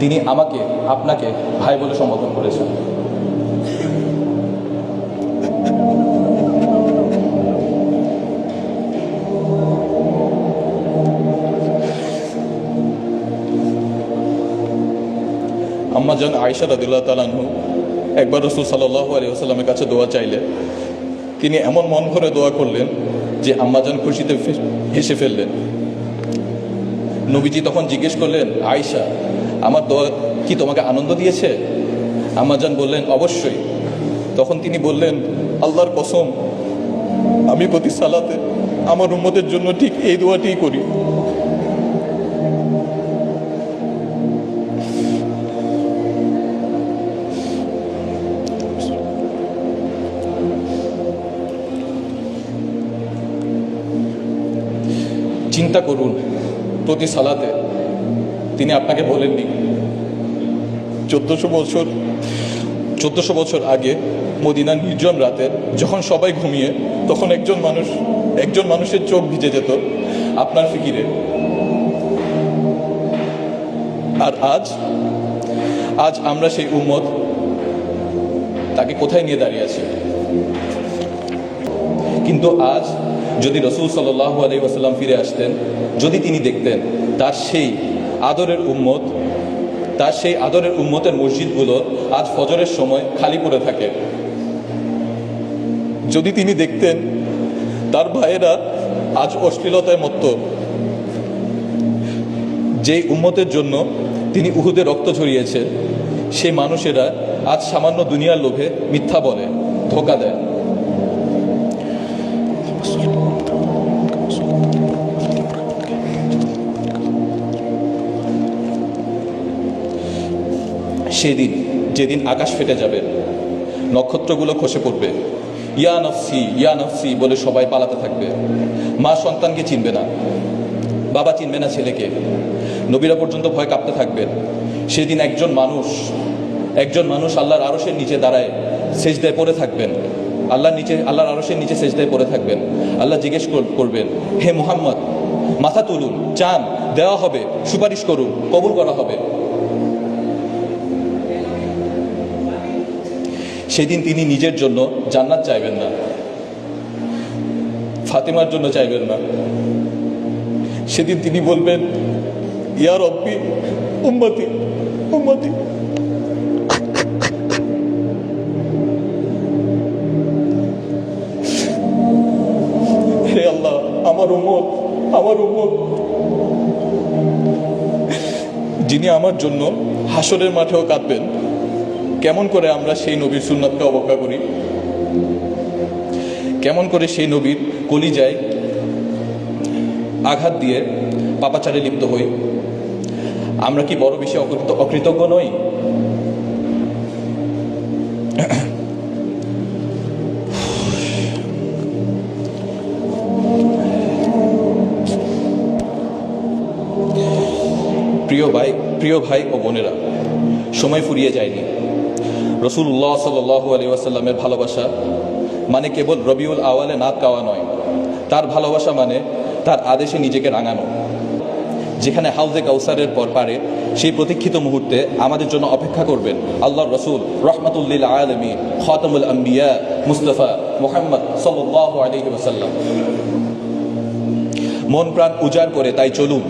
তিনি আমাকে, আপনাকে ভাই বলে সম্বোধন করেছেন। আম্মাজান আয়সা রাদিল্লাহ তালানহু একবার রসুল সাল্লাহ আলী আসাল্লামের কাছে দোয়া চাইলে তিনি এমন মন করে দোয়া করলেন যে আম্মাজান খুশিতে হেসে ফেললেন। নবীজি তখন জিজ্ঞেস করলেন আয়সা আমার দোয়া কি তোমাকে আনন্দ দিয়েছে? আম্মাজান বললেন, অবশ্যই। তখন তিনি বললেন, আল্লাহর কসম, আমি প্রতি সালাতে আমার উম্মতের জন্য ঠিক এই দোয়াটিই করি। চিন্তা করুন, প্রতি সালাতে তিনি আপনাকে বলেননি। চোদ্দশো বছর চোদ্দশো বছর আগে মদিনার নির্জন রাতে যখন সবাই ঘুমিয়ে, তখন একজন মানুষ, একজন মানুষের চোখ ভিজে যেত আপনার ফিকিরে। আর আজ আজ আমরা সেই উম্মত তাকে কোথায় নিয়ে দাঁড়িয়ে আছি? কিন্তু আজ যদি রসুল সাল্লাহ আলী ফিরে আসতেন, যদি তিনি দেখতেন, তার সেই আদরের উম্মত তার সেই আদরের উম্মতের মসজিদগুলো আজ ফজরের সময় খালি পড়ে থাকে। যদি তিনি দেখতেন, তার ভাইয়েরা আজ অশ্লীলতায় মত্ত। যেই উম্মতের জন্য তিনি উহুদে রক্ত ঝরিয়েছেন সেই মানুষেরা আজ সামান্য দুনিয়ার লোভে মিথ্যা বলে, ধোকা দেয়। সেদিন, যেদিন আকাশ ফেটে যাবে, নক্ষত্রগুলো খসে পড়বে। ইয়া নফসি ইয়া নফসি বলে সবাই পালাতে থাকবে। মা সন্তানকে চিনবে না, বাবা চিনবে না ছেলেকে। নবীরা পর্যন্ত ভয় কাঁপতে থাকবেন সেদিন একজন মানুষ একজন মানুষ আল্লাহর আরশের নিচে দাঁড়ায়, সেজদায় পড়ে থাকবেন। আল্লাহর নিচে, আল্লাহর আরশের নিচে সেজদায় পড়ে থাকবেন। আল্লাহ জিজ্ঞেস কর- করবেন, হে মোহাম্মদ, মাথা তুলুন, চান, দেওয়া হবে, সুপারিশ করুন, কবুল করা হবে। সেদিন তিনি নিজের জন্য জান্নাত চাইবেন না। ফাতেমার জন্য চাইবেন না। সেদিন তিনি বলবেন ইয়ার রব্বি, উম্মতি উম্মতি। হে আল্লাহ, আমার উম্মত আমার উম্মত। যিনি আমার জন্য হাসরের মাঠেও কাঁদবেন কেমন করে আমরা সেই নবীর সুন্নাতকে অবজ্ঞা করি? কেমন করে সেই নবীর কলিজায় আঘাত দিয়ে পাপাচারে লিপ্ত হই? আমরা কি বড় বেশি অকৃতজ্ঞ নই? প্রিয় ভাই প্রিয় ভাই ও বোনেরা, সময় ফুরিয়ে যায়নি। রসুল্লাহ সাল্লাহ আলী আসাল্লামের ভালোবাসা মানে কেবল রবিউল আওয়ালে নাত গাওয়া নয়। তার ভালোবাসা মানে তার আদেশে নিজেকে রাঙানো। যেখানে হাউজে কাউসারের পর পারে সেই প্রতীক্ষিত মুহূর্তে আমাদের জন্য অপেক্ষা করবেন আল্লাহ রসুল রহমতুল্লিল আলমী খতমুল আম্বিয়া, মুস্তফা মোহাম্মদ সাল্লাহ আলহি মন প্রাণ উজাড় করে তাই চলুন।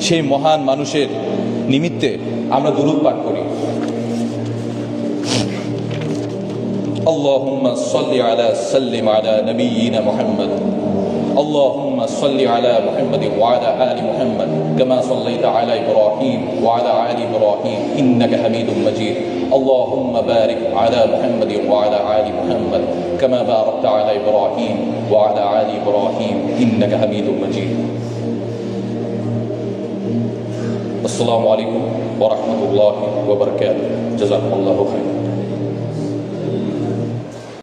সেই মহান মানুষের নিমিত্তে আমরা দুরুদ পাঠ করি। اللهم صل على سلم على نبينا محمد. اللهم صل على محمد وعلى آل محمد كما صليت على إبراهيم وعلى آل إبراهيم إنك حميد مجيد. اللهم بارك على محمد وعلى آل محمد كما باركت على إبراهيم وعلى آل إبراهيم إنك حميد مجيد. السلام عليكم ورحمة الله وبركاته. جزاكم الله خيرا.